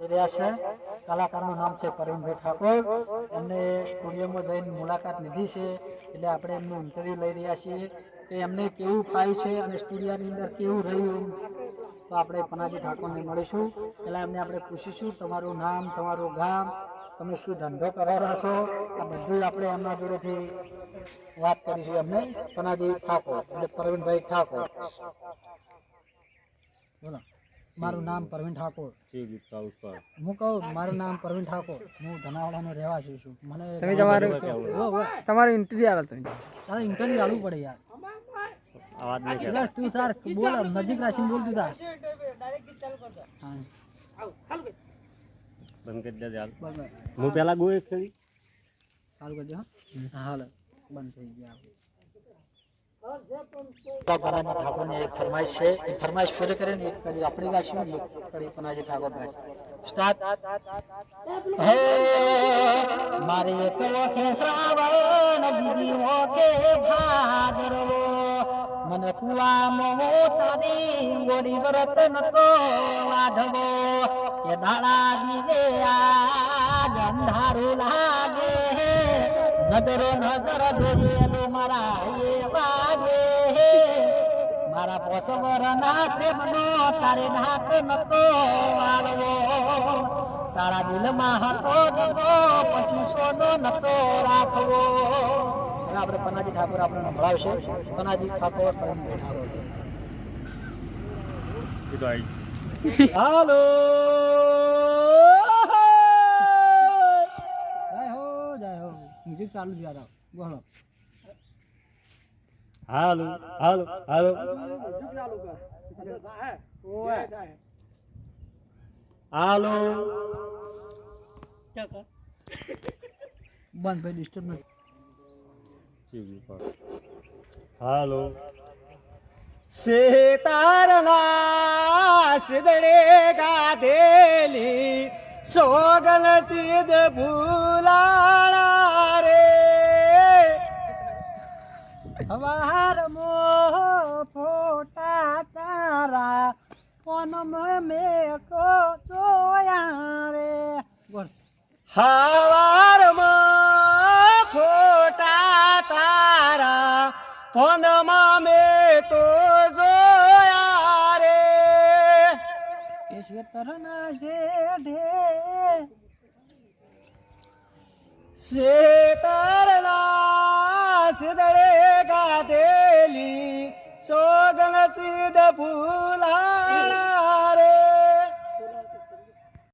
રહ્યા છે. કલાકારનું નામ છે પ્રવીણભાઈ ઠાકોર. એમને સ્ટુડિયોમાં જઈને મુલાકાત લીધી છે. એટલે આપણે એમનું ઇન્ટરવ્યૂ લઈ રહ્યા છીએ કે એમને કેવું ફાયું છે અને સ્ટુડિયોની અંદર કેવું રહ્યું તો આપણે પનાજી ઠાકોરને મળીશું. પહેલાં એમને આપણે પૂછીશું, તમારું નામ, તમારું ગામ, તમે શું ધંધો કરાવ્યા છો? આ બધું આપણે એમના જોડેથી વાત કરીશું એમને. પનાજી ઠાકોર, એટલે પરવીનભાઈ ઠાકોર. બોલો. મારું નામ પ્રવીણ ઠાકોર. હું કહું મારું નામ પ્રવીણ ઠાકોર. હું ધનાવાડાનો રહેવાસી છું. મને તમે તમારું. તમારું ઇન્ટરવ્યુ આલો તમે તારે ઇન્ટરવ્યુ આલવું પડે યાર. અવાજ નહીં એટલે તું તાર બોલ નજીક રાખીને બોલ તું તાર. હા. બંધ કરી દેજે હાલ. બસ બસ હું પેલા ગોય ખેડી. ચાલુ કરજો હા. હાલ. બંધ થઈ ગયા પનાજી ઠાકોરની એક ફરમાઈશ છે. એ ફરમાઈશ પૂરી કરીને એક કડી આપણી ગાશું એક કડી પનાજી ઠાકોર ગાશે સ્ટાર્ટ. હે મારી એક ઓખે શ્રાવણ બીજી ઓખે ભાદરવો. મને કુવામાં તારી ગોરી વ્રત નતો વાઢવો. એ દાડા દીવે આ અંધારું લાગે. નજરો નજર તો મારા એ વાગે મારા પોસવર ના પ્રેમનો તારે નાક નતો વાળવો. તારા દિલમાં હતો દગો પછી સોનો નતો રાખવો. આપણે પનાજી ઠાકોર આપણે સંભળાવશે. પનાજી ઠાકોર હાલો જય હો જય હો મ્યુઝિક ચાલુ જ યાર બોલો. હાલો હાલો હાલો. હાલો. બંધ ભાઈ ડિસ્ટર્બ નથી. હાલો. શેતારના સિદડે ગાધેલી સોગન સિદ ભૂલાણા રે હવાર મો ફોટા તારા ફોનમ મે કો જોયા રે બોલ હવારમાં ખોટા તારા ફોનમાં મે તો જોયા રે શેઢે. શેતરના સોગન ભૂલાણા